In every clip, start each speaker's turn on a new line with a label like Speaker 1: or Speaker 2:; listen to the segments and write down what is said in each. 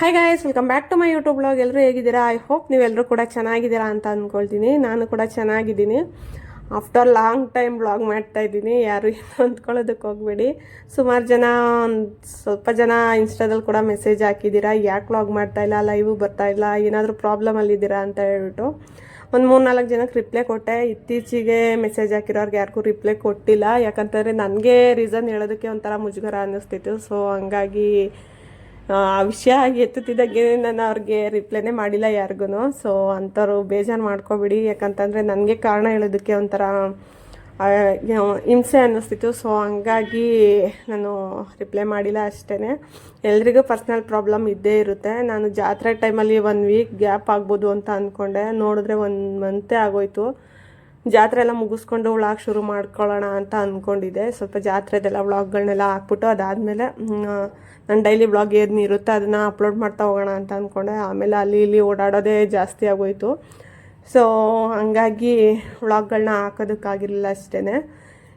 Speaker 1: Hi guys welcome back to my YouTube blog ಎಲ್ಲರೂ ಹೇಗಿದ್ದೀರಾ? I hope ನೀವೆಲ್ಲರೂ ಕೂಡ ಚೆನ್ನಾಗಿದ್ದೀರಾ ಅಂತ ಅಂದ್ಕೊಳ್ತೀನಿ ನಾನು ಕೂಡ ಚೆನ್ನಾಗಿದ್ದೀನಿ. ಆಫ್ಟರ್ ಲಾಂಗ್ ಟೈಮ್ ಬ್ಲಾಗ್ ಮಾಡ್ತಾ ಇದ್ದೀನಿ. ಯಾರು ಏನು ಅಂದ್ಕೊಳ್ಳೋದಕ್ಕೆ ಹೋಗಬೇಡಿ. ಸುಮಾರು ಜನ ಒಂದು ಸ್ವಲ್ಪ ಜನ ಇನ್ಸ್ಟಾದಲ್ಲಿ ಕೂಡ ಮೆಸೇಜ್ ಹಾಕಿದ್ದೀರಾ. ಯಾಕೆ ಬ್ಲಾಗ್ ಮಾಡ್ತಾ ಇಲ್ಲ? ಲೈವು ಬರ್ತಾ ಇಲ್ಲ? ಏನಾದರೂ ಪ್ರಾಬ್ಲಮಲ್ಲಿದ್ದೀರಾ ಅಂತ ಹೇಳ್ಬಿಟ್ಟು. ಒಂದು ಮೂರು ನಾಲ್ಕು ಜನಕ್ಕೆ ರಿಪ್ಲೈ ಕೊಟ್ಟೆ. ಇತ್ತೀಚೆಗೆ ಮೆಸೇಜ್ ಹಾಕಿರೋರ್ಗೆ ಯಾರಿಗೂ ರಿಪ್ಲೈ ಕೊಟ್ಟಿಲ್ಲ. ಯಾಕಂತಂದರೆ ನನಗೆ ರೀಸನ್ ಹೇಳೋದಕ್ಕೆ ಒಂಥರ ಮುಜುಗರ ಅನ್ನಿಸ್ತಿತ್ತು. ಸೊ ಹಂಗಾಗಿ ಆ, ವಿಷಯ ಎತ್ತುತ್ತಿದ್ದಾಗೆ ನಾನು ಅವ್ರಿಗೆ ರಿಪ್ಲೈನೇ ಮಾಡಿಲ್ಲ ಯಾರಿಗೂ ಸೊ ಅಂಥವ್ರು ಬೇಜಾರು ಮಾಡ್ಕೋಬಿಡಿ. ಯಾಕಂತಂದರೆ ನನಗೆ ಕಾರಣ ಹೇಳೋದಕ್ಕೆ ಒಂಥರ ಹಿಂಸೆ ಅನ್ನಿಸ್ತಿತ್ತು. ಸೊ ಹಂಗಾಗಿ ನಾನು ರಿಪ್ಲೈ ಮಾಡಿಲ್ಲ ಅಷ್ಟೇ ಎಲ್ರಿಗೂ ಪರ್ಸ್ನಲ್ ಪ್ರಾಬ್ಲಮ್ ಇದ್ದೇ ಇರುತ್ತೆ. ನಾನು ಜಾತ್ರೆ ಟೈಮಲ್ಲಿ ಒನ್ ವೀಕ್ ಗ್ಯಾಪ್ ಆಗ್ಬೋದು ಅಂತ ಅಂದ್ಕೊಂಡೆ ನೋಡಿದ್ರೆ ಒಂದು ಮಂತೇ ಆಗೋಯ್ತು. ಜಾತ್ರೆ ಎಲ್ಲ ಮುಗಿಸ್ಕೊಂಡು ವ್ಲಾಗ್ ಶುರು ಮಾಡ್ಕೊಳ್ಳೋಣ ಅಂತ ಅಂದ್ಕೊಂಡಿದ್ದೆ ಸ್ವಲ್ಪ ಜಾತ್ರೆದೆಲ್ಲ ವ್ಲಾಗ್ಗಳನ್ನೆಲ್ಲ ಹಾಕ್ಬಿಟ್ಟು ಅದಾದಮೇಲೆ ನಾನು ಡೈಲಿ ವ್ಲಾಗ್ ಏನು ಇರುತ್ತೆ ಅದನ್ನು ಅಪ್ಲೋಡ್ ಮಾಡ್ತಾ ಹೋಗೋಣ ಅಂತ ಅಂದ್ಕೊಂಡೆ ಆಮೇಲೆ ಅಲ್ಲಿ ಇಲ್ಲಿ ಓಡಾಡೋದೇ ಜಾಸ್ತಿ ಆಗೋಯಿತು. ಸೊ ಹಂಗಾಗಿ ವ್ಲಾಗ್ಗಳನ್ನ ಹಾಕೋದಕ್ಕಾಗಿರಲಿಲ್ಲ ಅಷ್ಟೇ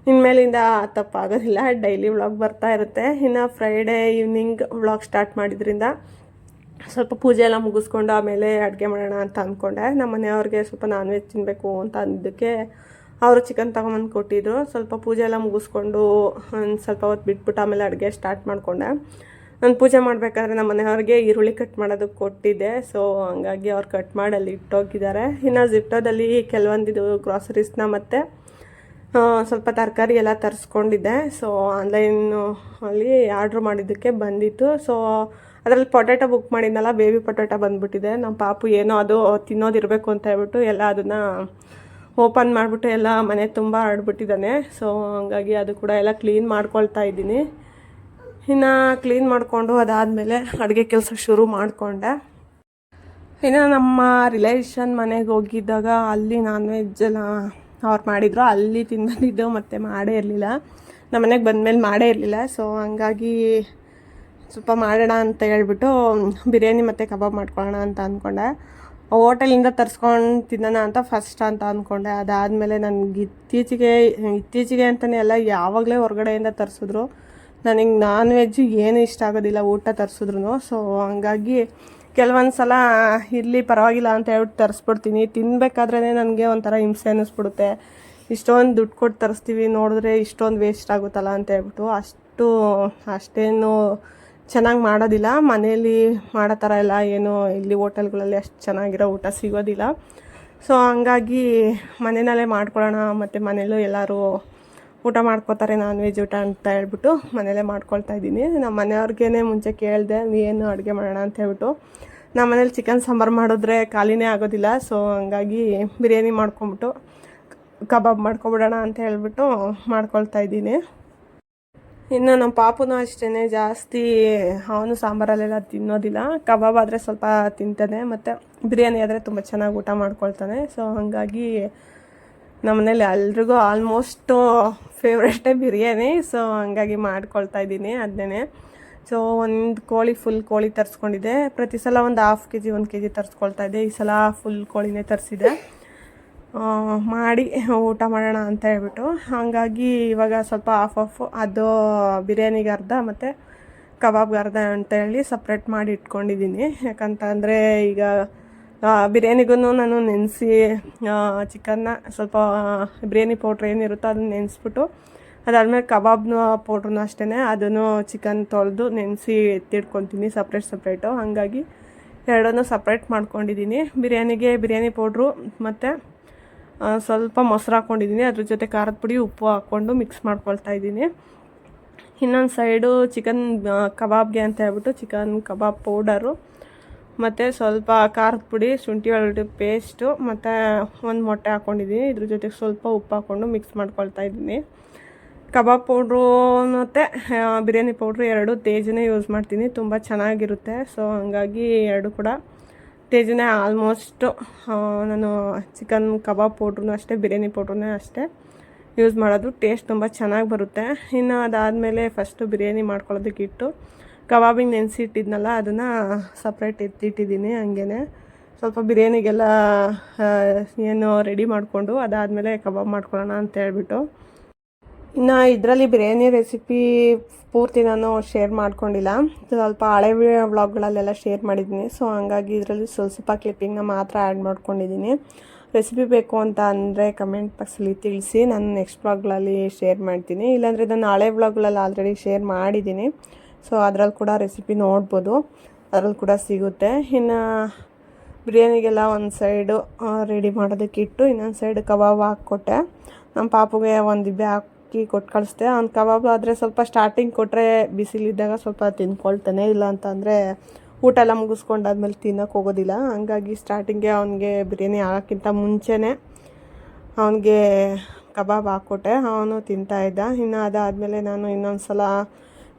Speaker 1: ಇನ್ಮೇಲಿಂದ ತಪ್ಪಾಗೋದಿಲ್ಲ. ಡೈಲಿ ವ್ಲಾಗ್ ಬರ್ತಾ ಇರುತ್ತೆ. ಇನ್ನು ಫ್ರೈಡೇ ಈವ್ನಿಂಗ್ ವ್ಲಾಗ್ ಸ್ಟಾರ್ಟ್ ಮಾಡಿದ್ರಿಂದ ಸ್ವಲ್ಪ ಪೂಜೆ ಎಲ್ಲ ಮುಗಿಸ್ಕೊಂಡು ಆಮೇಲೆ ಅಡುಗೆ ಮಾಡೋಣ ಅಂತ ಅಂದ್ಕೊಂಡೆ. ನಮ್ಮ ಮನೆಯವ್ರಿಗೆ ಸ್ವಲ್ಪ ನಾನ್ ವೆಜ್ ತಿನ್ನಬೇಕು ಅಂತ ಅಂದಿದ್ದಕ್ಕೆ ಅವರು ಚಿಕನ್ ತೊಗೊಂಬಂದು ಕೊಟ್ಟಿದ್ರು. ಸ್ವಲ್ಪ ಪೂಜೆ ಎಲ್ಲ ಮುಗಿಸ್ಕೊಂಡು ಒಂದು ಸ್ವಲ್ಪ ಹೊತ್ತು ಬಿಟ್ಬಿಟ್ಟು ಆಮೇಲೆ ಅಡುಗೆ ಸ್ಟಾರ್ಟ್ ಮಾಡಿಕೊಂಡೆ. ನಾನು ಪೂಜೆ ಮಾಡಬೇಕಾದ್ರೆ ನಮ್ಮ ಮನೆಯವ್ರಿಗೆ ಈರುಳ್ಳಿ ಕಟ್ ಮಾಡೋದಕ್ಕೆ ಕೊಟ್ಟಿದ್ದೆ. ಸೊ ಹಂಗಾಗಿ ಅವ್ರು ಕಟ್ ಮಾಡಿ ಅಲ್ಲಿ ಇಟ್ಟೋಗಿದ್ದಾರೆ. ಇನ್ನು ಜಿಪ್ಟೋದಲ್ಲಿ ಕೆಲವೊಂದಿದು ಗ್ರಾಸರೀಸ್ನ ಮತ್ತು ಸ್ವಲ್ಪ ತರಕಾರಿ ಎಲ್ಲ ತರಿಸ್ಕೊಂಡಿದ್ದೆ. ಸೊ ಆನ್ಲೈನು ಅಲ್ಲಿ ಆರ್ಡ್ರ್ ಮಾಡಿದ್ದಕ್ಕೆ ಬಂದಿತ್ತು. ಸೊ ಅದರಲ್ಲಿ ಪೊಟ್ಯಾಟೊ ಬುಕ್ ಮಾಡಿದ್ನಲ್ಲ ಬೇಬಿ ಪೊಟ್ಯಾಟೊ ಬಂದ್ಬಿಟ್ಟಿದೆ. ನಮ್ಮ ಪಾಪು ಏನೋ ಅದು ತಿನ್ನೋದಿರಬೇಕು ಅಂತ ಹೇಳ್ಬಿಟ್ಟು ಎಲ್ಲ ಅದನ್ನು ಓಪನ್ ಮಾಡಿಬಿಟ್ಟು ಎಲ್ಲ ಮನೆ ತುಂಬ ಆಡ್ಬಿಟ್ಟಿದ್ದಾನೆ. ಸೊ ಹಂಗಾಗಿ ಅದು ಕೂಡ ಎಲ್ಲ ಕ್ಲೀನ್ ಮಾಡ್ಕೊಳ್ತಾ ಇದ್ದೀನಿ. ಇನ್ನು ಕ್ಲೀನ್ ಮಾಡಿಕೊಂಡು ಅದಾದಮೇಲೆ ಅಡುಗೆ ಕೆಲಸ ಶುರು ಮಾಡಿಕೊಂಡೆ. ಇನ್ನು ನಮ್ಮ ರಿಲೇಷನ್ ಮನೆಗೆ ಹೋಗಿದ್ದಾಗ ಅಲ್ಲಿ ನಾನ್ ವೆಜ್ ಎಲ್ಲ ಅವ್ರು ಮಾಡಿದ್ರು. ಅಲ್ಲಿ ತಿಂದಿದ್ದು ಮತ್ತೆ ಮಾಡೇ ಇರಲಿಲ್ಲ. ನಮ್ಮ ಮನೆಗೆ ಬಂದಮೇಲೆ ಮಾಡೇ ಇರಲಿಲ್ಲ. ಸೊ ಹಂಗಾಗಿ ಸ್ವಲ್ಪ ಮಾಡೋಣ ಅಂತ ಹೇಳ್ಬಿಟ್ಟು ಬಿರಿಯಾನಿ ಮತ್ತು ಕಬಾಬ್ ಮಾಡ್ಕೊಳ್ಳೋಣ ಅಂತ ಅಂದ್ಕೊಂಡೆ. ಹೋಟೆಲಿಂದ ತರಿಸ್ಕೊಂಡು ತಿನ್ನೋಣ ಅಂತ ಫಸ್ಟ್ ಅಂತ ಅಂದ್ಕೊಂಡೆ. ಅದಾದಮೇಲೆ ನನಗೆ ಇತ್ತೀಚೆಗೆ ಇತ್ತೀಚೆಗೆ ಅಂತಲೇ ಎಲ್ಲ ಯಾವಾಗಲೇ ಹೊರಗಡೆಯಿಂದ ತರಿಸಿದ್ರು. ನನಗೆ ನಾನ್ ವೆಜ್ ಏನು ಇಷ್ಟ ಆಗೋದಿಲ್ಲ, ಊಟ ತರಿಸಿದ್ರು ಸೊ ಹಂಗಾಗಿ ಕೆಲವೊಂದು ಸಲ ಇರಲಿ, ಪರವಾಗಿಲ್ಲ ಅಂತ ಹೇಳ್ಬಿಟ್ಟು ತರಿಸ್ಬಿಡ್ತೀನಿ. ತಿನ್ಬೇಕಾದ್ರೇ ನನಗೆ ಒಂಥರ ಹಿಂಸೆ ಅನ್ನಿಸ್ಬಿಡುತ್ತೆ ಇಷ್ಟೊಂದು ದುಡ್ಡು ಕೊಟ್ಟು ತರಿಸ್ತೀವಿ, ನೋಡಿದ್ರೆ ಇಷ್ಟೊಂದು ವೇಸ್ಟ್ ಆಗುತ್ತಲ್ಲ ಅಂತ ಹೇಳ್ಬಿಟ್ಟು ಅಷ್ಟು, ಅಷ್ಟೇನು ಚೆನ್ನಾಗಿ ಮಾಡೋದಿಲ್ಲ. ಮನೆಯಲ್ಲಿ ಮಾಡೋ ಥರ ಎಲ್ಲ ಏನು ಇಲ್ಲಿ ಹೋಟೆಲ್ಗಳಲ್ಲಿ ಅಷ್ಟು ಚೆನ್ನಾಗಿರೋ ಊಟ ಸಿಗೋದಿಲ್ಲ. ಸೊ ಹಂಗಾಗಿ ಮನೆಯಲ್ಲೇ ಮಾಡ್ಕೊಳ್ಳೋಣ. ಮತ್ತು ಮನೇಲೂ ಎಲ್ಲರೂ ಊಟ ಮಾಡ್ಕೋತಾರೆ ನಾನ್ ವೆಜ್ ಊಟ ಅಂತ ಹೇಳ್ಬಿಟ್ಟು ಮನೇಲೇ ಮಾಡ್ಕೊಳ್ತಾ ಇದ್ದೀನಿ. ನಮ್ಮ ಮನೆಯವ್ರಿಗೇ ಮುಂಚೆ ಕೇಳಿದೆ ಏನು ಅಡುಗೆ ಮಾಡೋಣ ಅಂತ ಹೇಳ್ಬಿಟ್ಟು. ನಮ್ಮ ಮನೇಲಿ ಚಿಕನ್ ಸಾಂಬಾರು ಮಾಡಿದ್ರೆ ಖಾಲಿನೇ ಆಗೋದಿಲ್ಲ. ಸೊ ಹಂಗಾಗಿ ಬಿರಿಯಾನಿ ಮಾಡ್ಕೊಂಬಿಟ್ಟು ಕಬಾಬ್ ಮಾಡ್ಕೊಬಿಡೋಣ ಅಂತ ಹೇಳ್ಬಿಟ್ಟು ಮಾಡ್ಕೊಳ್ತಾ ಇದ್ದೀನಿ. ಇನ್ನು ನಮ್ಮ ಪಾಪುನೂ ಅಷ್ಟೇ ಜಾಸ್ತಿ ಅವನು ಸಾಂಬಾರಲ್ಲೆಲ್ಲ ತಿನ್ನೋದಿಲ್ಲ. ಕಬಾಬ್ ಆದರೆ ಸ್ವಲ್ಪ ತಿಂತಾನೆ, ಮತ್ತು ಬಿರಿಯಾನಿ ಆದರೆ ತುಂಬ ಚೆನ್ನಾಗಿ ಊಟ ಮಾಡ್ಕೊಳ್ತಾನೆ. ಸೊ ಹಾಗಾಗಿ ನಮ್ಮನೇಲಿ ಎಲ್ರಿಗೂ ಆಲ್ಮೋಸ್ಟು ಫೇವ್ರೇಟೇ ಬಿರಿಯಾನಿ. ಸೊ ಹಂಗಾಗಿ ಮಾಡ್ಕೊಳ್ತಾ ಇದ್ದೀನಿ ಅದನ್ನೇ. ಸೊ ಒಂದು ಕೋಳಿ ಫುಲ್ ಕೋಳಿ ತರಿಸ್ಕೊಂಡಿದ್ದೆ. ಪ್ರತಿ ಸಲ ಒಂದು ಹಾಫ್ ಕೆ ಜಿ ಒಂದು ಕೆ ಜಿ ತರಿಸ್ಕೊಳ್ತಾ ಇದ್ದೆ. ಈ ಸಲ ಫುಲ್ ಕೋಳಿನೇ ತರಿಸಿದೆ ಮಾಡಿ ಊಟ ಮಾಡೋಣ ಅಂತ ಹೇಳ್ಬಿಟ್ಟು. ಹಾಗಾಗಿ ಇವಾಗ ಸ್ವಲ್ಪ ಆಫ್ ಆಫ್ ಅದು ಬಿರಿಯಾನಿಗೆ ಅರ್ಧ ಮತ್ತು ಕಬಾಬ್ಗೆ ಅರ್ಧ ಅಂತ ಹೇಳಿ ಸಪ್ರೇಟ್ ಮಾಡಿ ಇಟ್ಕೊಂಡಿದ್ದೀನಿ. ಯಾಕಂತಂದರೆ ಈಗ ಬಿರಿಯಾನಿಗೂ ನಾನು ನೆನೆಸಿ ಚಿಕನ್ನ ಸ್ವಲ್ಪ ಬಿರಿಯಾನಿ ಪೌಡ್ರ್ ಏನಿರುತ್ತೋ ಅದನ್ನ ನೆನೆಸ್ಬಿಟ್ಟು, ಅದಾದಮೇಲೆ ಕಬಾಬ್ನ ಪೌಡ್ರನ್ನ ಅಷ್ಟೇ ಅದನ್ನು ಚಿಕನ್ ತೊಳೆದು ನೆನೆಸಿ ಎತ್ತಿಡ್ಕೊತೀನಿ ಸಪ್ರೇಟ್ ಸಪ್ರೇಟು ಹಾಗಾಗಿ ಎರಡನ್ನೂ ಸಪ್ರೇಟ್ ಮಾಡ್ಕೊಂಡಿದ್ದೀನಿ. ಬಿರಿಯಾನಿಗೆ ಬಿರಿಯಾನಿ ಪೌಡ್ರು ಮತ್ತು ಸ್ವಲ್ಪ ಮೊಸರು ಹಾಕ್ಕೊಂಡಿದ್ದೀನಿ ಅದ್ರ ಜೊತೆ ಖಾರದ ಪುಡಿ, ಉಪ್ಪು ಹಾಕ್ಕೊಂಡು ಮಿಕ್ಸ್ ಮಾಡ್ಕೊಳ್ತಾ ಇದ್ದೀನಿ. ಇನ್ನೊಂದು ಸೈಡು ಚಿಕನ್ ಕಬಾಬ್ಗೆ ಅಂತ ಹೇಳ್ಬಿಟ್ಟು ಚಿಕನ್ ಕಬಾಬ್ ಪೌಡರು ಮತ್ತು ಸ್ವಲ್ಪ ಖಾರದ ಪುಡಿ, ಶುಂಠಿ ಬೆಳ್ಳುಳ್ಳಿ ಪೇಸ್ಟು ಮತ್ತು ಒಂದು ಮೊಟ್ಟೆ ಹಾಕ್ಕೊಂಡಿದ್ದೀನಿ ಇದ್ರ ಜೊತೆಗೆ ಸ್ವಲ್ಪ ಉಪ್ಪು ಹಾಕ್ಕೊಂಡು ಮಿಕ್ಸ್ ಮಾಡ್ಕೊಳ್ತಾ ಇದ್ದೀನಿ. ಕಬಾಬ್ ಪೌಡ್ರು ಮತ್ತು ಬಿರಿಯಾನಿ ಪೌಡ್ರು ಎರಡು ತೇಜನೇ ಯೂಸ್ ಮಾಡ್ತೀನಿ. ತುಂಬ ಚೆನ್ನಾಗಿರುತ್ತೆ. ಸೊ ಹಂಗಾಗಿ ಎರಡು ಕೂಡ. ತೇಜನೇ ಆಲ್ಮೋಸ್ಟು ನಾನು ಚಿಕನ್ ಕಬಾಬ್ ಪೌಡ್ರು ಅಷ್ಟೇ, ಬಿರಿಯಾನಿ ಪೌಡ್ರೂ ಅಷ್ಟೇ ಯೂಸ್ ಮಾಡೋದು. ಟೇಸ್ಟ್ ತುಂಬ ಚೆನ್ನಾಗಿ ಬರುತ್ತೆ. ಇನ್ನು ಅದಾದಮೇಲೆ ಫಸ್ಟು ಬಿರಿಯಾನಿ ಮಾಡ್ಕೊಳ್ಳೋದಕ್ಕಿಟ್ಟು ಕಬಾಬಿಗೆ ನೆನೆಸಿಟ್ಟಿದ್ನಲ್ಲ, ಅದನ್ನು ಸಪ್ರೇಟ್ ಎತ್ತಿಟ್ಟಿದ್ದೀನಿ ಹಂಗೇ ಸ್ವಲ್ಪ ಬಿರಿಯಾನಿಗೆಲ್ಲ ಏನು ರೆಡಿ ಮಾಡಿಕೊಂಡು ಅದಾದಮೇಲೆ ಕಬಾಬ್ ಮಾಡ್ಕೊಳ್ಳೋಣ ಅಂತ ಹೇಳ್ಬಿಟ್ಟು. ಇನ್ನು ಇದರಲ್ಲಿ ಬಿರಿಯಾನಿ ರೆಸಿಪಿ ಪೂರ್ತಿ ನಾನು ಶೇರ್ ಮಾಡ್ಕೊಂಡಿಲ್ಲ. ಸ್ವಲ್ಪ ಹಳೆ ವ್ಲಾಗ್ಗಳಲ್ಲೆಲ್ಲ ಶೇರ್ ಮಾಡಿದ್ದೀನಿ. ಸೊ ಹಂಗಾಗಿ ಇದರಲ್ಲಿ ಸ್ವಲ್ಪ ಸ್ವಲ್ಪ ಕ್ಲಿಪ್ಪಿಂಗ್ನ ಮಾತ್ರ ಆ್ಯಡ್ ಮಾಡ್ಕೊಂಡಿದ್ದೀನಿ. ರೆಸಿಪಿ ಬೇಕು ಅಂತ ಅಂದರೆ ಕಮೆಂಟ್ ಬಾಕ್ಸಲ್ಲಿ ತಿಳಿಸಿ ನಾನು ನೆಕ್ಸ್ಟ್ ವ್ಲಾಗ್ಗಳಲ್ಲಿ ಶೇರ್ ಮಾಡ್ತೀನಿ. ಇಲ್ಲಾಂದರೆ ನಾನು ಹಳೆ ವ್ಲಾಗ್ಗಳಲ್ಲಿ ಆಲ್ರೆಡಿ ಶೇರ್ ಮಾಡಿದ್ದೀನಿ. ಸೊ ಅದರಲ್ಲಿ ಕೂಡ ರೆಸಿಪಿ ನೋಡ್ಬೋದು. ಅದರಲ್ಲಿ ಕೂಡ ಸಿಗುತ್ತೆ. ಇನ್ನು ಬಿರಿಯಾನಿಗೆಲ್ಲ ಒಂದು ಸೈಡು ರೆಡಿ ಮಾಡೋದಕ್ಕೆ ಇಟ್ಟು ಇನ್ನೊಂದು ಸೈಡ್ ಕಬಾಬ್ ಹಾಕ್ಕೊಟ್ಟೆ. ನಮ್ಮ ಪಾಪುಗೆ ಒಂದು ಇಬ್ಬೆ ಹಾಕಿ ಕೊಟ್ಟು ಕಳಿಸ್ದೆ. ಅವ್ನು ಕಬಾಬ್ ಆದರೆ ಸ್ವಲ್ಪ ಸ್ಟಾರ್ಟಿಂಗ್ ಕೊಟ್ಟರೆ ಬಿಸಿಲಿದ್ದಾಗ ಸ್ವಲ್ಪ ತಿಂದ್ಕೊಳ್ತಾನೆ ಇಲ್ಲ ಅಂತಂದರೆ ಊಟ ಎಲ್ಲ ಮುಗಿಸ್ಕೊಂಡಾದ್ಮೇಲೆ ತಿನ್ನೋಕೆ ಹೋಗೋದಿಲ್ಲ. ಹಂಗಾಗಿ ಸ್ಟಾರ್ಟಿಂಗೆ ಅವನಿಗೆ ಬಿರಿಯಾನಿ ಆಗೋಕ್ಕಿಂತ ಮುಂಚೆನೇ ಅವನಿಗೆ ಕಬಾಬ್ ಹಾಕ್ಕೊಟ್ಟೆ. ಅವನು ತಿಂತಾಯಿದ್ದ ಇನ್ನು ಅದಾದಮೇಲೆ ನಾನು ಇನ್ನೊಂದು ಸಲ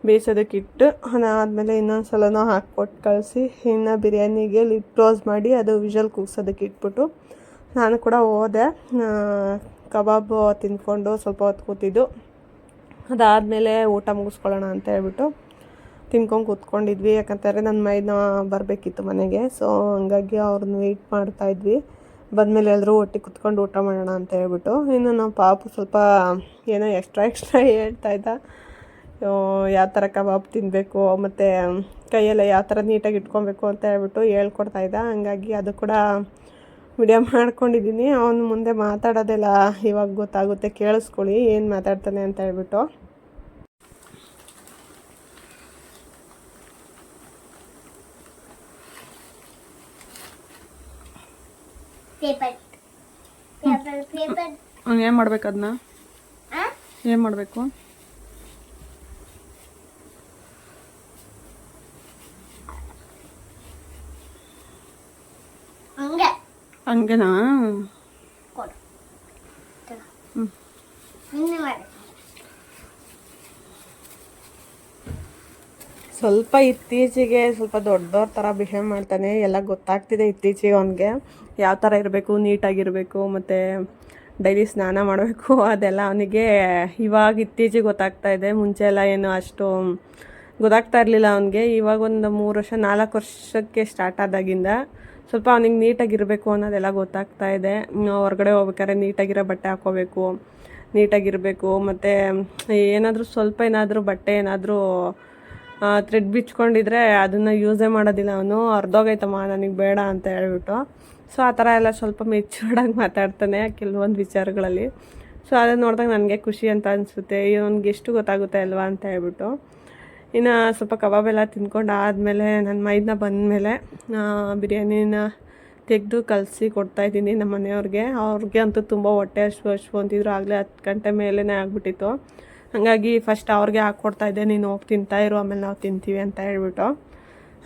Speaker 1: ಬೇಯಿಸೋದಕ್ಕೆ ಇಟ್ಟು ಅದಾದಮೇಲೆ ಇನ್ನೊಂದು ಸಲನೂ ಹಾಕ್ಕೊಟ್ಟು ಕಳಿಸಿ, ಇನ್ನು ಬಿರಿಯಾನಿಗೆ ಲಿಡ್ ಕ್ಲೋಸ್ ಮಾಡಿ ಅದು ವಿಷಲ್ ಕೂಗ್ಸೋದಕ್ಕೆ ಇಟ್ಬಿಟ್ಟು ನಾನು ಕೂಡ ಹೋದೆ. ಕಬಾಬು ತಿಂದ್ಕೊಂಡು ಸ್ವಲ್ಪ ಹೊತ್ತು ಕೂತಿದ್ದು. ಅದಾದಮೇಲೆ ಊಟ ಮುಗಿಸ್ಕೊಳ್ಳೋಣ ಅಂತ ಹೇಳ್ಬಿಟ್ಟು ತಿನ್ಕೊಂಡು ಕೂತ್ಕೊಂಡಿದ್ವಿ. ಯಾಕಂತಂದರೆ ನನ್ನ ಮೈನ ಬರಬೇಕಿತ್ತು ಮನೆಗೆ. ಸೊ ಹಂಗಾಗಿ ಅವ್ರನ್ನ ವೆಯ್ಟ್ ಮಾಡ್ತಾಯಿದ್ವಿ ಬಂದಮೇಲೆ ಎಲ್ಲರೂ ಒಟ್ಟಿಗೆ ಕುತ್ಕೊಂಡು ಊಟ ಮಾಡೋಣ ಅಂತ ಹೇಳ್ಬಿಟ್ಟು. ಇನ್ನು ನಮ್ಮ ಪಾಪು ಸ್ವಲ್ಪ ಏನೋ ಎಕ್ಸ್ಟ್ರಾ ಎಕ್ಸ್ಟ್ರಾ ಹೇಳ್ತಾ ಇದ್ದ. ಯಾವ ಥರ ಕಬಾಬ್ ತಿನ್ನಬೇಕು, ಮತ್ತು ಕೈಯೆಲ್ಲ ಯಾವ ಥರ ನೀಟಾಗಿ ಇಟ್ಕೊಬೇಕು ಅಂತ ಹೇಳ್ಬಿಟ್ಟು ಹೇಳ್ಕೊಡ್ತಾ ಇದ್ದ. ಹಂಗಾಗಿ ಅದು ಕೂಡ ವಿಡಿಯೋ ಮಾಡ್ಕೊಂಡಿದ್ದೀನಿ. ಅವನು ಮುಂದೆ ಮಾತಾಡೋದೆಲ್ಲ ಇವಾಗ ಗೊತ್ತಾಗುತ್ತೆ. ಕೇಳಿಸ್ಕೊಳ್ಳಿ ಏನು ಮಾತಾಡ್ತಾನೆ ಅಂತ ಹೇಳ್ಬಿಟ್ಟು. ಏನ್ ಮಾಡ್ಬೇಕು ಅದನ್ನ ಏನು ಮಾಡಬೇಕು
Speaker 2: ಹಂಗೆ
Speaker 1: ಹಂಗೆನಾ? ಸ್ವಲ್ಪ ಇತ್ತೀಚೆಗೆ ಸ್ವಲ್ಪ ದೊಡ್ಡವ್ರ ಥರ ಬಿಹೇವ್ ಮಾಡ್ತಾನೆ. ಎಲ್ಲ ಗೊತ್ತಾಗ್ತಿದೆ ಇತ್ತೀಚೆಗೆ ಅವನಿಗೆ. ಯಾವ ಥರ ಇರಬೇಕು ನೀಟಾಗಿರಬೇಕು ಮತ್ತು ಡೈಲಿ ಸ್ನಾನ ಮಾಡಬೇಕು ಅದೆಲ್ಲ ಅವನಿಗೆ ಇವಾಗ ಇತ್ತೀಚೆಗೆ ಗೊತ್ತಾಗ್ತಾ ಇದೆ. ಮುಂಚೆ ಎಲ್ಲ ಏನು ಅಷ್ಟು ಗೊತ್ತಾಗ್ತಾ ಇರಲಿಲ್ಲ ಅವನಿಗೆ. ಇವಾಗ ಒಂದು ಮೂರು ವರ್ಷ ನಾಲ್ಕು ವರ್ಷಕ್ಕೆ ಸ್ಟಾರ್ಟ್ ಆದಾಗಿಂದ. ಸ್ವಲ್ಪ ಅವನಿಗೆ ನೀಟಾಗಿರಬೇಕು ಅನ್ನೋದೆಲ್ಲ ಗೊತ್ತಾಗ್ತಾ ಇದೆ. ಹೊರಗಡೆ ಹೋಗ್ಬೇಕಾದ್ರೆ ನೀಟಾಗಿರೋ ಬಟ್ಟೆ ಹಾಕ್ಕೋಬೇಕು ನೀಟಾಗಿರಬೇಕು, ಮತ್ತು ಏನಾದರೂ ಸ್ವಲ್ಪ ಏನಾದರೂ ಬಟ್ಟೆ ಏನಾದರೂ ಥ್ರೆಡ್ ಬಿಚ್ಕೊಂಡಿದ್ರೆ ಅದನ್ನು ಯೂಸೇ ಮಾಡೋದಿಲ್ಲ ಅವನು. ಅರ್ಧೋಗೈತಮ್ಮ, ನನಗೆ ಬೇಡ ಅಂತ ಹೇಳ್ಬಿಟ್ಟು. ಸೊ ಆ ಥರ ಎಲ್ಲ ಸ್ವಲ್ಪ ಮೆಚ್ಯೂರ್ಡಾಗಿ ಮಾತಾಡ್ತಾನೆ ಕೆಲವೊಂದು ವಿಚಾರಗಳಲ್ಲಿ. ಸೊ ಅದನ್ನು ನೋಡಿದಾಗ ನನಗೆ ಖುಷಿ ಅಂತ ಅನಿಸುತ್ತೆ. ಇವನಿಗೆ ಎಷ್ಟು ಗೊತ್ತಾಗುತ್ತೆ ಅಲ್ವಾ ಅಂತ ಹೇಳ್ಬಿಟ್ಟು. ಇನ್ನು ಸ್ವಲ್ಪ ಕಬಾಬ್ ಎಲ್ಲ ತಿನ್ಕೊಂಡು ಆದಮೇಲೆ ನನ್ನ ಮೈದನ ಬಂದಮೇಲೆ ಬಿರಿಯಾನಿನ ತೆಗೆದು ಕಲಸಿ ಕೊಡ್ತಾಯಿದ್ದೀನಿ ನಮ್ಮ ಮನೆಯವ್ರಿಗೆ. ಅವ್ರಿಗೆ ಅಂತೂ ತುಂಬ ಹೊಟ್ಟೆ ಹಶು ಹಸು ಅಂತಿದ್ರು ಆಗಲೇ ಹತ್ತು ಗಂಟೆ ಮೇಲೇ ಆಗಿಬಿಟ್ಟಿತ್ತು. ಹಾಗಾಗಿ ಫಸ್ಟ್ ಅವ್ರಿಗೆ ಹಾಕ್ಕೊಡ್ತಾ ಇದ್ದೆ ನೀನು ಹೋಗಿ ತಿಂತಾ ಇರು ಆಮೇಲೆ ನಾವು ತಿಂತೀವಿ ಅಂತ ಹೇಳ್ಬಿಟ್ಟು.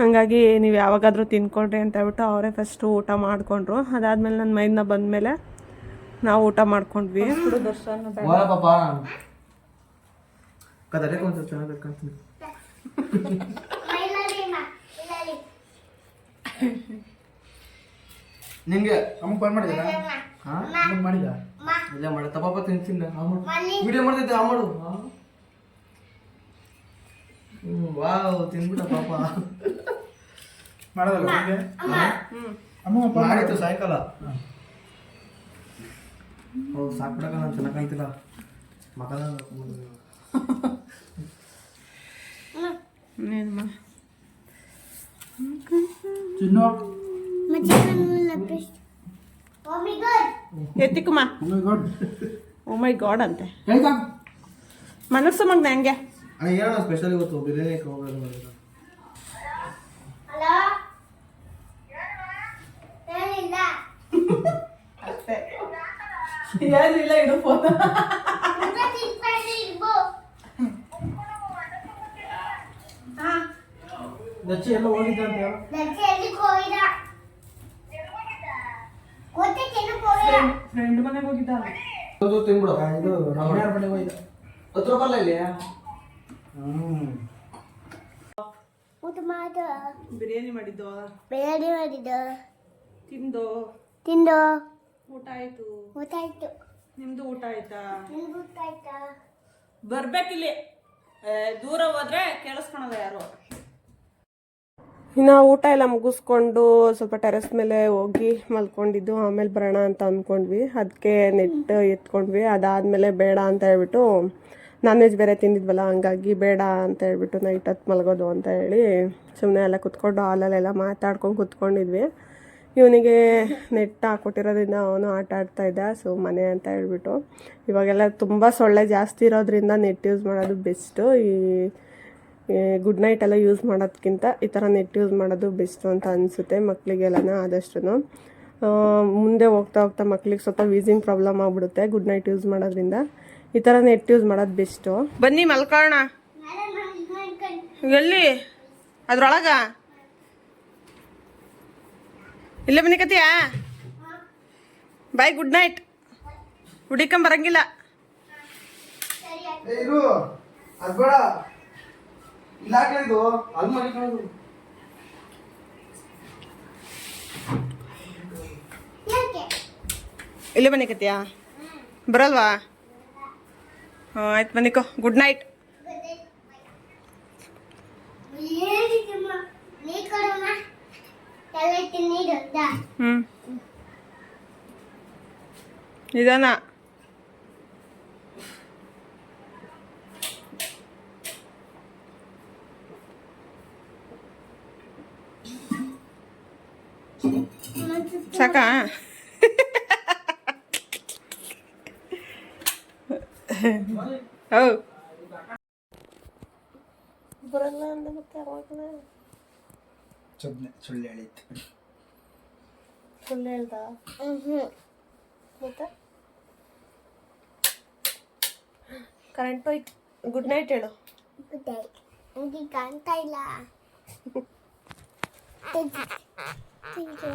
Speaker 1: ಹಾಗಾಗಿ ನೀವು ಯಾವಾಗಾದರೂ ತಿನ್ಕೊಳ್ರಿ ಅಂತ ಹೇಳ್ಬಿಟ್ಟು ಅವರೇ ಫಸ್ಟು ಊಟ ಮಾಡಿಕೊಂಡ್ರು. ಅದಾದಮೇಲೆ ನನ್ನ ಮೈದನ ಬಂದಮೇಲೆ ನಾವು ಊಟ ಮಾಡ್ಕೊಂಡ್ವಿ.
Speaker 3: ನಿಂಗೆ ಅಮ್ಮ ಫೋನ್ ಮಾಡಿದ ಹಾಂ? ಮಾಡಿದ? ಇಲ್ಲ ಮಾಡ. ತಪ್ಪ ತಿಂತೀನಿ.
Speaker 2: ಮಲ್ಲಿ.
Speaker 3: ವಿಡಿಯೋ ಮಾಡ್ತಿದ್ದೆ ಆ ಮಾಡು. ವಾವ್ ತಿನ್ಬಿಟ್ಟ ಪಾಪ.
Speaker 4: ಮಾಡೋದಲ್ಲ ನಿಂಗೆ?
Speaker 2: ಅಮ್ಮ.
Speaker 3: ಮಾಡಿತ್ತು ಸಾಯಂಕಾಲ. ಹೌದು ಸಾಕ್ಬಿಡಕ ನಾನು ಚೆನ್ನಾಗಿ ಕಾಣ್ತಿಲ್ಲ. ಮಗನ
Speaker 4: ಚಿನ್ನು.
Speaker 2: ಮಚ್ಚಕನ್ನ ಲಪಿಸ್ ಓ ಮೈ ಗಾಡ್
Speaker 1: ಎತ್ತಿಕಮ್ಮ
Speaker 4: Oh my God.
Speaker 1: Oh my God ಅಂತೆ. ಮನಸ್ಸು ಮಗ್ನ ಹೆಂಗೆ?
Speaker 3: ಏನೋ ಸ್ಪೆಷಲ್ ಇವತ್ತು ಬಿರಿಯಾನಿ ಹೋಗೋದು
Speaker 2: ಏನಿಲ್ಲ
Speaker 1: ಏನಿಲ್ಲ ಇಡು ಫೋನ್
Speaker 2: ಊಟ ತಿನ್ಕೊಂಡು ಇರ್ಬೋ ಹಾ
Speaker 3: ದಚ್ಚಿ ಎಲ್ಲ ಹೋಗಿದ್ದ ಅಂತ ಹೇಳು.
Speaker 2: ದರ್ಜಿ ಎಲ್ಲಿ ಹೋಗಿದ ಗೊತ್ತಿಲ್ಲ ಹೋಗಿದ
Speaker 1: ಫ್ರೆಂಡ್ ಮನೆಗೆ ಹೋಗಿದ್ದ.
Speaker 3: ಅದು ತಿನ್ಬಿಡು. ಇದು
Speaker 4: ರಮ್ಯಾರ್ ಮನೆಗೆ ಹೋಗಿದ್ದ.
Speaker 3: ಹತ್ತು ರೂಪಾಯಿ ಇಲ್ಲಿ? ಹ್ಮ್.
Speaker 2: ಊಟ ಮಾಡ
Speaker 1: ಬಿರಿಯಾನಿ ಮಾಡಿದ್ದು?
Speaker 2: ಬಿರಿಯಾನಿ ಮಾಡಿದ
Speaker 1: ತಿಂದು?
Speaker 2: ತಿಂದು?
Speaker 1: ಊಟ ಆಯ್ತು.
Speaker 2: ಊಟ ಆಯ್ತು.
Speaker 1: ನಿಮ್ದು ಊಟ ಆಯ್ತಾ?
Speaker 2: ನಿಮ್ದು ಊಟ ಆಯ್ತಾ?
Speaker 1: ಬರ್ಬೇಕಿಲ್ಲಿ. ದೂರ ಹೋದ್ರೆ ಕೇಳಿಸ್ಕೊಳಲ್ಲ ಯಾರು? ಇನ್ನು ಊಟ ಎಲ್ಲ ಮುಗಿಸ್ಕೊಂಡು ಸ್ವಲ್ಪ ಟೆರೆಸ್ ಮೇಲೆ ಹೋಗಿ ಮಲ್ಕೊಂಡಿದ್ದು, ಆಮೇಲೆ ಬರೋಣ ಅಂತ ಅಂದ್ಕೊಂಡ್ವಿ ಅದಕ್ಕೆ ನೆಟ್ ಎತ್ಕೊಂಡ್ವಿ. ಅದಾದಮೇಲೆ ಬೇಡ ಅಂತ ಹೇಳ್ಬಿಟ್ಟು ನಾನ್ ವೆಜ್ ಬೇರೆ ತಿಂದಿದ್ವಲ್ಲ, ಹಂಗಾಗಿ ಬೇಡ ಅಂತ ಹೇಳ್ಬಿಟ್ಟು ನೈಟ್ ಹೊತ್ತು ಮಲಗೋದು ಅಂತ ಹೇಳಿ ಸುಮ್ಮನೆ ಎಲ್ಲ ಕುತ್ಕೊಂಡು ಹಾಲಲ್ಲೆಲ್ಲ ಮಾತಾಡ್ಕೊಂಡು ಕುತ್ಕೊಂಡಿದ್ವಿ. ಇವನಿಗೆ ನೆಟ್ ಹಾಕ್ಕೊಟ್ಟಿರೋದ್ರಿಂದ ಅವನು ಆಟ ಆಡ್ತಾ ಇದ್ದ ಸೊ ಮನೆ ಅಂತ ಹೇಳ್ಬಿಟ್ಟು. ಇವಾಗೆಲ್ಲ ತುಂಬ ಸೊಳ್ಳೆ ಜಾಸ್ತಿ ಇರೋದ್ರಿಂದ ನೆಟ್ ಯೂಸ್ ಮಾಡೋದು ಬೆಸ್ಟು ಈ ಗುಡ್ ನೈಟ್ ಎಲ್ಲ ಯೂಸ್ ಮಾಡೋದಕ್ಕಿಂತ ಈ ಥರ ನೆಟ್ ಯೂಸ್ ಮಾಡೋದು ಬೆಸ್ಟು ಅಂತ ಅನಿಸುತ್ತೆ ಮಕ್ಕಳಿಗೆಲ್ಲನ ಆದಷ್ಟು ಮುಂದೆ ಹೋಗ್ತಾ ಹೋಗ್ತಾ ಮಕ್ಳಿಗೆ ಸ್ವಲ್ಪ ವೀಸಿಂಗ್ ಪ್ರಾಬ್ಲಮ್ ಆಗಿಬಿಡುತ್ತೆ ಗುಡ್ ನೈಟ್ ಯೂಸ್ ಮಾಡೋದ್ರಿಂದ. ಈ ಥರ ನೆಟ್ ಯೂಸ್ ಮಾಡೋದು ಬೆಸ್ಟು ಬನ್ನಿ ಮಲ್ಕೋಣ ಎಲ್ಲಿ? ಅದ್ರೊಳಗ? ಇಲ್ಲೇ ಬನ್ನಿಕತಿಯಾ ಬಾಯ್ ಗುಡ್ ನೈಟ್ ಹುಡಿಕೊಂಬರಂಗಿಲ್ಲ
Speaker 3: ಏ ಇರು ಅದು ಬೇಡ ಇಲ್ಲ ಹಾಕಿದ್ದು ಅಲ್ಲಿ
Speaker 1: ಇಲ್ಲೇ ಬರಲ್ವಾ? ಹಾಂ ಆಯ್ತು ಬನ್ನಿಕೋ ಗುಡ್ ನೈಟ್ ಹ್ಞೂ ನಿಧಾನ ಸಾಕಾ ಹೌ ಬರಲ್ಲ ಅಂದ ಮತ್ತೆ ಅವಾಗಲೇ
Speaker 3: ಸುಮ್ಮನೆ ಸುಳ್ಳು ಹೇಳಿತ್ತು
Speaker 1: ಸುಳ್ಳು ಹೇಳ್ದ
Speaker 2: ಹ್ಞೂ
Speaker 1: ಮತ್ತೆ ಕರೆಂಟ್ ಹೋಯ್ತು ಗುಡ್ ನೈಟ್ ಹೇಳು
Speaker 2: ಗುಡ್ ನೈಟ್ ನನಗೆ ಕಾಣ್ತಾ ಇಲ್ಲ ತಿಂದು